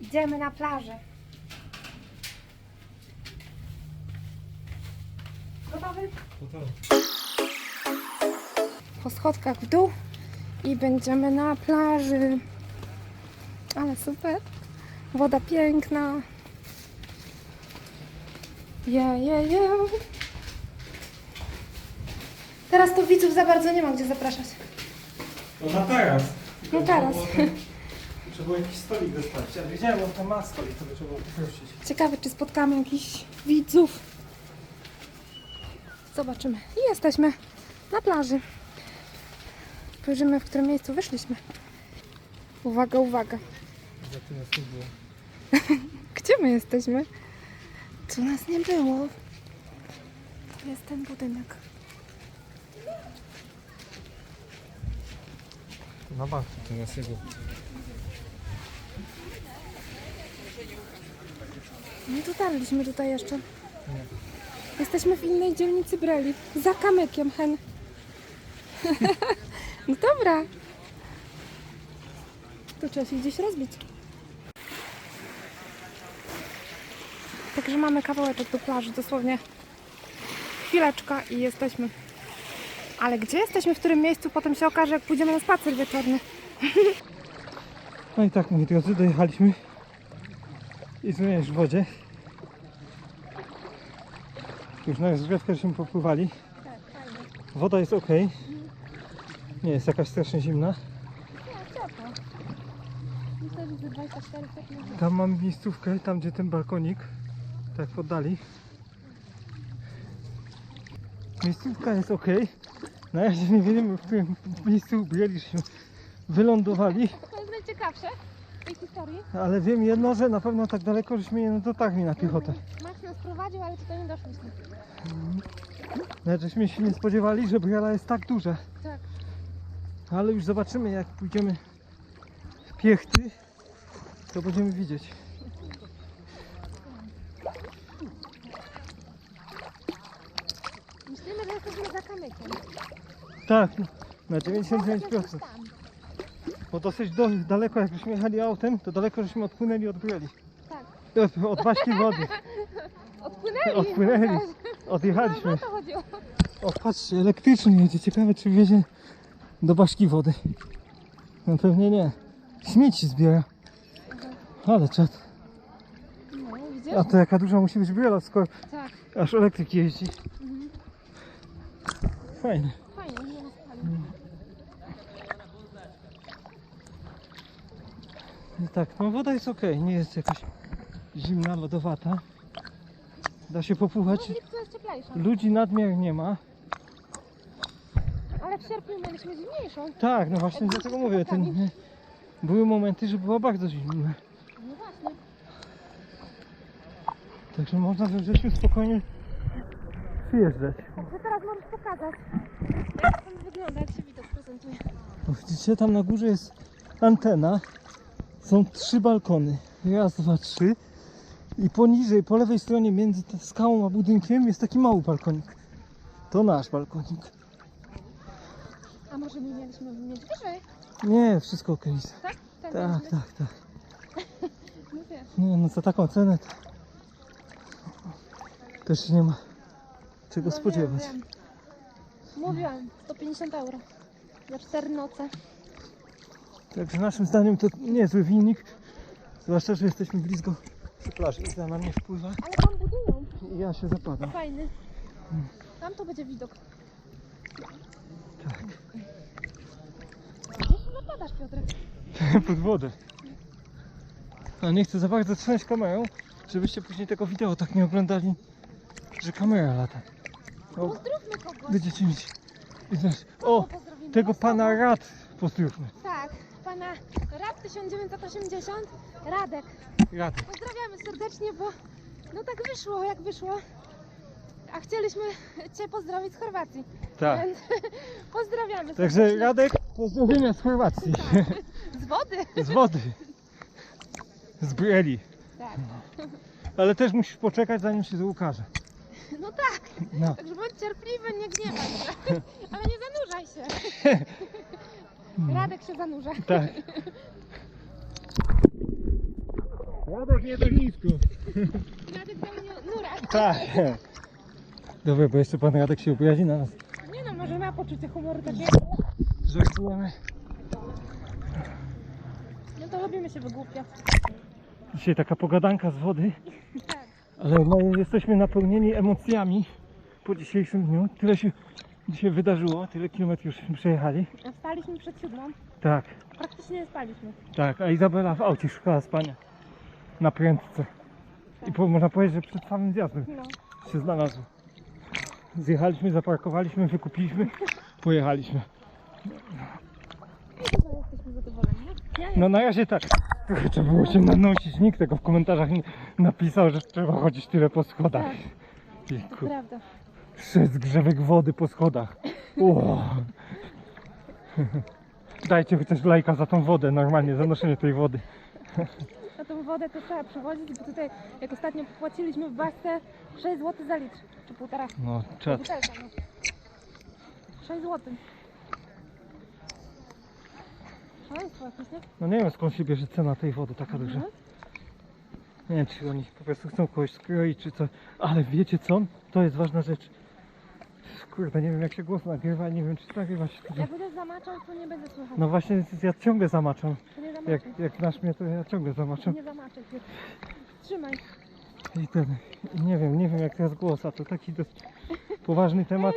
Idziemy na plażę. Gotowy? Po schodkach w dół i będziemy na plaży. Ale super. Woda piękna. Je, je, je. Teraz to widzów za bardzo nie ma gdzie zapraszać. No na teraz. No teraz. Trzeba było jakiś stolik dostać. Ja wiedziałem, że to ma stolik, to by trzeba było poprosić. Ciekawe, czy spotkamy jakichś widzów. Zobaczymy. I jesteśmy na plaży. Spojrzymy, w którym miejscu wyszliśmy. Uwaga, uwaga. Za tyle nas nie było. Gdzie my jesteśmy? Tu nas nie było. Tu jest ten budynek. Na banku to nas nie było. Nie dotarliśmy tutaj jeszcze. Jesteśmy w innej dzielnicy Breli. Za kamykiem, hen. no dobra. To trzeba się gdzieś rozbić. Także mamy kawałeczek do plaży, dosłownie chwileczka i jesteśmy. Ale gdzie jesteśmy, w którym miejscu, potem się okaże, jak pójdziemy na spacer wieczorny. No i tak, moi drodzy, dojechaliśmy. I znaleźć w wodzie. Już na rozgrzewkę żeśmy popływali. Woda jest ok. Nie jest jakaś strasznie zimna. Myślę, że 24 stopnie. Tam mam miejscówkę, tam gdzie ten balkonik. Tak w oddali. Miejscówka jest ok. Na razie nie wiemy, w którym miejscu byliśmy wylądowali, To jest najciekawsze. Ale wiem jedno, że na pewno tak daleko żeśmy nie dotarli na piechotę. Max nas prowadził, ale tutaj nie doszliśmy. Nawet żeśmy się nie spodziewali, że Brela jest tak duża. Tak. Ale już zobaczymy, jak pójdziemy w piechty, to będziemy widzieć. Myślimy, że jesteśmy za kamykiem. Tak, na 99%. Bo dosyć do, daleko, jak żeśmy jechali autem, to daleko żeśmy odpłynęli od Breli. Tak. Od, od wody. Odpłynęli. Odpłynęli. No, Odjechaliśmy. o to chodziło. O, patrzcie, elektryczny jedzie. Ciekawe, czy wiezie do baszki wody. No pewnie nie. Śmieci zbiera. Ale czad. No, widzisz? A to jaka duża musi być Brela, skoro Tak. aż elektryk jeździ. Mhm. Fajnie. Fajnie, nie nas pali. No tak, no woda jest ok, nie jest jakaś zimna, lodowata. Da się. No, lipcu jest cieplejsza. Ludzi nadmiar nie ma. Ale w sierpniu mieliśmy zimniejszą. Tak, no właśnie dlatego mówię, ten, były momenty, że było bardzo zimno. No właśnie. Także można we wrześniu spokojnie przyjeżdżać. Także teraz możesz pokazać, jak to wygląda, jak się widok prezentuje. No widzicie, tam na górze jest antena. Są trzy balkony. Raz, dwa, trzy. I poniżej, po lewej stronie, między skałą a budynkiem jest taki mały balkonik. To nasz balkonik. A może my mieliśmy mieć wyżej? Nie, wszystko ok. Tak? Ten Tak, mieliśmy? tak, tak. No. Nie, no za taką cenę to też nie ma czego No spodziewać. Wiem, wiem. Mówiłam, 150 euro. Za 4 noce. Także naszym zdaniem to niezły wynik. Zwłaszcza, że jesteśmy blisko przy plaży. Iza na mnie wpływa Ale tam budują. i ja się zapadam. Fajny. Tam to będzie widok. Tak. Gdzie się zapadasz, Piotrek? Pod wodę. A nie chcę za bardzo trzymać kamerą, żebyście później tego wideo tak nie oglądali, że kamera lata. O, Pozdrówmy kogoś. będziecie mieć. I znasz, o, Pozdrowimy tego pana rad pozdrówmy. Tak, pana Rad 1980, Radek. Rad. Pozdrawiamy serdecznie, bo no tak wyszło, jak wyszło. A chcieliśmy Cię pozdrowić z Chorwacji. Tak. Więc pozdrawiamy Także serdecznie. Radek, pozdrowienia z Chorwacji. Z wody. Z wody. Z Breli. Tak. Ale też musisz poczekać zanim się to ukaże. No tak. No. Także bądź cierpliwy, nie gniewaj się. Ale nie zanurzaj się. Radek się zanurza. Tak. Radek nie tak nisko. Radek dał mnie nura. Tak. Dobra, bo jeszcze pan Radek się obrazi na nas. Nie no, może ma poczucie humoru takie. Żartujemy. No to robimy się wygłupiać. Dzisiaj taka pogadanka z wody, Tak. ale no, jesteśmy napełnieni emocjami po dzisiejszym dniu. Tyle się dzisiaj wydarzyło, tyle kilometrów żeśmy przejechali. A Wstaliśmy przed siódmą. Tak, Praktycznie nie spaliśmy. tak. A Izabela w aucie szukała spania. Na prędce. I po, można powiedzieć, że przed samym zjazdem No. się znalazło. Zjechaliśmy, zaparkowaliśmy, wykupiliśmy, pojechaliśmy. I chyba jesteśmy zadowoleni? Ja No na razie tak. Trochę trzeba było się nanosić. Nikt tego w komentarzach nie napisał, że trzeba chodzić tyle po schodach. Tak. To Jejku. prawda. Sześć grzewek wody po schodach. Ło. Dajcie chociaż lajka za tą wodę, normalnie, za noszenie tej wody. Na tą wodę to trzeba przewozić, bo tutaj jak ostatnio płaciliśmy w basce 6 zł za litr. Czy półtora. No, czad. Butelka, no. 6 zł. Szaleństwo jakieś, nie? No nie wiem skąd się bierze cena tej wody taka duża. Mhm. Nie wiem czy oni po prostu chcą kogoś skroić czy co. Ale wiecie co? To jest ważna rzecz. Kurde, nie wiem jak się głos nagrywa, nie wiem czy nagrywa się. Jak będę zamaczał, to nie będę słychać. No właśnie ja ciągle zamaczam. To nie zamaczaj. Jak, jak znasz mnie to ja ciągle zamaczam. Nie zamaczaj. Trzymaj. I ten, i nie wiem, nie wiem jak teraz głos, a to taki dość poważny temat.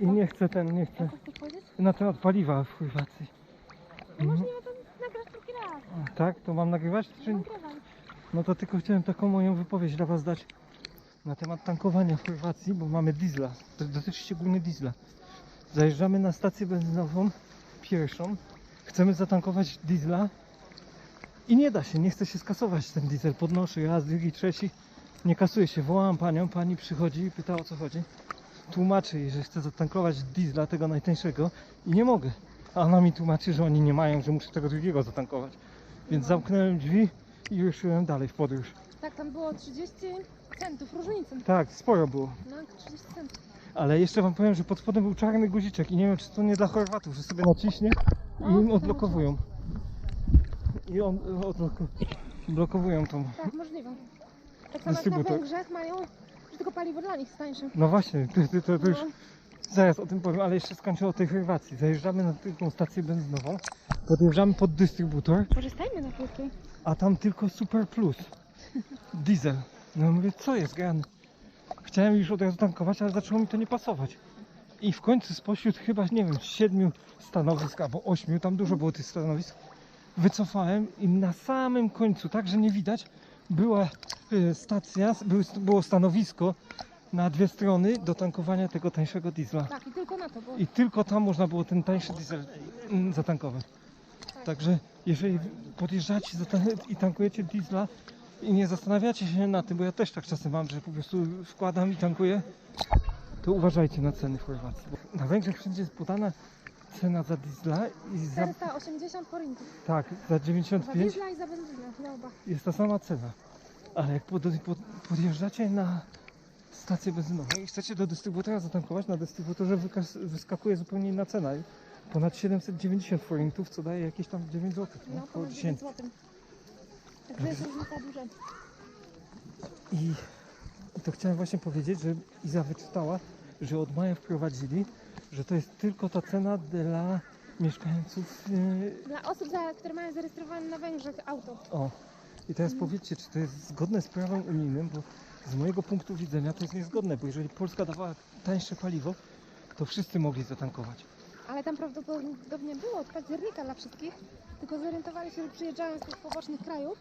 I nie chcę ten, nie chcę. Co chcesz powiedzieć? Na temat paliwa w Chorwacji. No możliwe to nagrasz drugi raz. A, Tak? To mam nagrywać? Czy... nie? Nagrywaj. No to tylko chciałem taką moją wypowiedź dla Was dać na temat tankowania w Chorwacji, bo mamy diesla. Dotyczy szczególnie diesla. Zajeżdżamy na stację benzynową, pierwszą. Chcemy zatankować diesla i nie da się, nie chce się skasować ten diesel. Podnoszę raz, drugi, trzeci. Nie kasuje się. Wołam panią, pani przychodzi i pyta o co chodzi. Tłumaczę jej, że chcę zatankować diesla, tego najtańszego i nie mogę. A ona mi tłumaczy, że oni nie mają, że muszę tego drugiego zatankować. Więc zamknąłem drzwi i ruszyłem dalej w podróż. Tak, tam było 30 centów różnicy. Tak, sporo było. No, 30 centów. Ale jeszcze wam powiem, że pod spodem był czarny guziczek i nie wiem, czy to nie dla Chorwatów, że sobie naciśnie i O, im odblokowują. I on odbloko- blokowują tą. Tak, możliwe. Tak samo jak na Dystrybutor. Węgrzech mają, że tylko paliwo dla nich jest tańsze. No właśnie, to, to, to, to już No, zaraz o tym powiem, ale jeszcze skończę o tej Chorwacji. Zajeżdżamy na taką stację benzynową, podjeżdżamy pod dystrybutor, korzystajmy na krótkiej. a tam tylko Super Plus. Diesel. No mówię, co jest grane? Chciałem już od razu tankować, ale zaczęło mi to nie pasować. I w końcu spośród chyba, nie wiem, siedmiu stanowisk albo ośmiu, tam dużo było tych stanowisk, wycofałem i na samym końcu, tak że nie widać, była y, stacja, było stanowisko na dwie strony do tankowania tego tańszego diesla. Tak, i tylko na to, bo I tylko tam można było ten tańszy diesel mm, zatankować. Także jeżeli podjeżdżacie i tankujecie diesla i nie zastanawiacie się na tym, bo ja też tak czasem mam, że po prostu wkładam i tankuję, to uważajcie na ceny w Chorwacji. Bo Na Węgrzech wszędzie jest podana cena za diesla i za, 480 forintów. tak, za Za 95 diesla i za benzynę, na jest ta sama cena. Ale jak pod, pod, podjeżdżacie na stację benzynową i chcecie do dystrybutora zatankować, na dystrybutorze wykas, wyskakuje zupełnie inna cena. Ponad 790 forintów, co daje jakieś tam 9 zł, No, no, około ponad 10. 10 zł. Także jest różnica duża. I, I to chciałem właśnie powiedzieć, że Iza wyczytała, że od maja wprowadzili, że to jest tylko ta cena dla mieszkańców. Yy, Dla osób, za, które mają zarejestrowane na Węgrzech auto. o. I teraz powiedzcie, czy to jest zgodne z prawem unijnym, bo z mojego punktu widzenia to jest niezgodne, bo jeżeli Polska dawała tańsze paliwo, to wszyscy mogli zatankować. Ale tam prawdopodobnie było od października dla wszystkich, tylko zorientowali się, że przyjeżdżają z tych pobocznych krajów.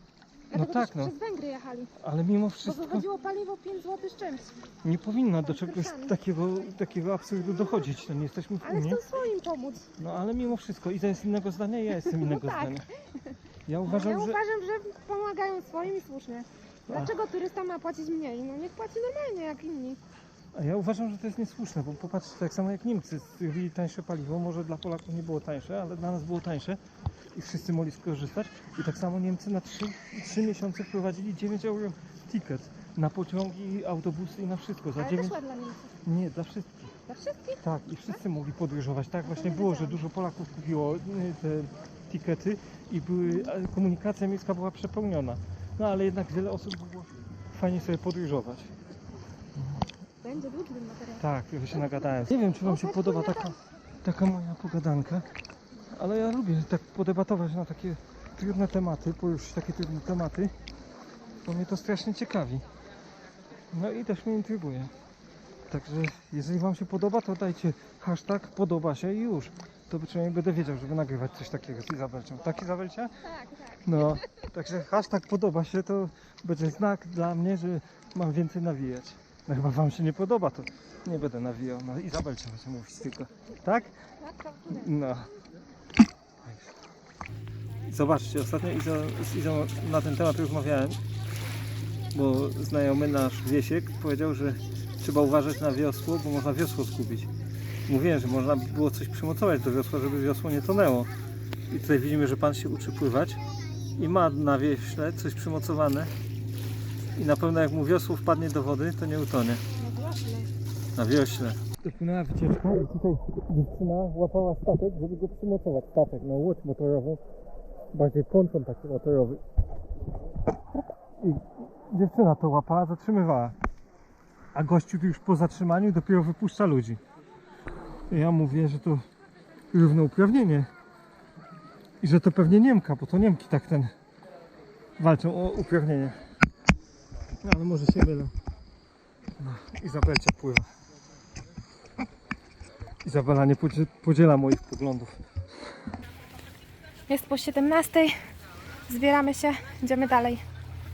Dlatego tak, no. przez Węgry jechali. Ale mimo Bo wszystko wychodziło paliwo 5 zł z czymś. nie powinno do czegoś takiego, takiego absurdu dochodzić. To nie jesteśmy w Ale Unii. chcą swoim pomóc. No ale mimo wszystko Iza jest innego zdania, ja jestem innego tak. zdania. Ja ja uważam, że. uważam, że pomagają swoim i słusznie. Dlaczego turysta ma płacić mniej? No niech płaci normalnie jak inni. A ja uważam, że to jest niesłuszne, bo popatrzcie, tak samo jak Niemcy zrobili tańsze paliwo, może dla Polaków nie było tańsze, ale dla nas było tańsze i wszyscy mogli skorzystać. I tak samo Niemcy na 3, 3 miesiące wprowadzili 9 euro ticket na pociągi, autobusy i na wszystko. Za Ale 9... też ładnie dla Niemców. Nie, dla wszystkich. Dla wszystkich? Tak, i wszyscy mogli podróżować. Tak właśnie nie było, że dużo Polaków kupiło y, te tikety i były, komunikacja miejska była przepełniona. No ale jednak wiele osób było fajnie sobie podróżować. Będzie długi ten materiał. Tak, trochę się nagadałem. Nie wiem, czy Wam się podoba taka, taka moja pogadanka, ale ja lubię tak podebatować na takie trudne tematy, poruszyć takie trudne tematy, bo mnie to strasznie ciekawi. No i też mnie intryguje. Także jeżeli Wam się podoba, to dajcie hashtag podoba się i już. To przynajmniej będę wiedział, żeby nagrywać coś takiego z Izabelcią. Tak Izabelcia? Tak, tak. No, także hashtag podoba się to będzie znak dla mnie, że mam więcej nawijać. No chyba wam się nie podoba, to nie będę nawijał. No Izabelcia będzie mówić tylko. Tak? No. Zobaczcie, ostatnio Izo, z Izą na ten temat rozmawiałem, bo znajomy nasz Wiesiek powiedział, że trzeba uważać na wiosło, bo można wiosło zgubić. Mówiłem, że można by było coś przymocować do wiosła, żeby wiosło nie tonęło. I tutaj widzimy, że pan się uczy pływać i ma na wieśle coś przymocowane i na pewno jak mu wiosło wpadnie do wody, to nie utonie. Na wiośle. Dopłynęła wycieczka i tutaj dziewczyna łapała statek, żeby go przymocować. Statek, no łódź motorową, bardziej ponton taki motorowy. I dziewczyna to łapała, zatrzymywała. A gościu już po zatrzymaniu dopiero wypuszcza ludzi. I ja mówię, że to równouprawnienie. I że to pewnie Niemka, bo to Niemki tak ten walczą o uprawnienie. No ale może się mylę. No, Izabelcia pływa. Izabela nie podzie- podziela moich poglądów. Jest po 17. Zbieramy się, idziemy dalej.